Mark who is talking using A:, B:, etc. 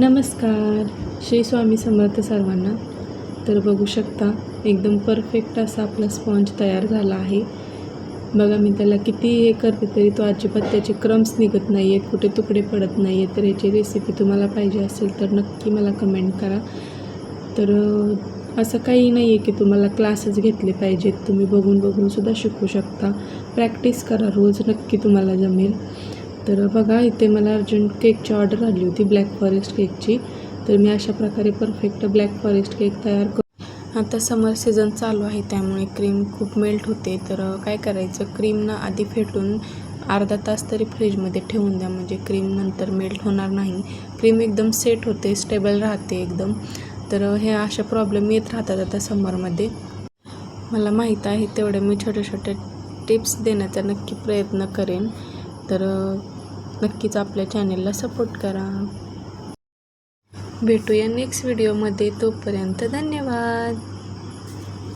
A: नमस्कार. श्री स्वामी समर्थ सर्वांना. तर बघू शकता एकदम परफेक्ट असा आपला स्पॉन्ज तयार झाला आहे. बघा मी त्याला किती हे करते तरी तो अजिबात त्याचे क्रम्स निघत नाही आहेत कुठे तुकडे पडत नाही आहेत तर याची रेसिपी तुम्हाला पाहिजे असेल तर नक्की मला कमेंट करा. तर असं काही नाही आहे की तुम्हाला क्लासेस घेतले पाहिजेत. तुम्ही बघून बघून सुद्धा शिकू शकता. प्रॅक्टिस करा रोज नक्की तुम्हाला जमेल. तर बघा इथे मला अर्जंट केकची ऑर्डर आली होती ब्लॅक फॉरेस्ट केकची. तर मी अशा प्रकारे परफेक्ट ब्लॅक फॉरेस्ट केक तयार करू आता समर सीझन चालू आहे त्यामुळे क्रीम खूप मेल्ट होते. तर काय करायचं क्रीम ना आधी फेटून अर्धा तास तरी फ्रीजमध्ये ठेवून द्या म्हणजे क्रीम नंतर मेल्ट होणार नाही. क्रीम एकदम सेट होते स्टेबल राहते एकदम. तर हे अशा प्रॉब्लेम येत राहतात आता समरमध्ये. मला माहीत आहे तेवढे मी छोट्या छोट्या टिप्स देण्याचा नक्की प्रयत्न करेन. तर नक्कीच आपल्या चॅनेलला सपोर्ट करा. भेटूया नेक्स्ट व्हिडिओमध्ये तोपर्यंत धन्यवाद.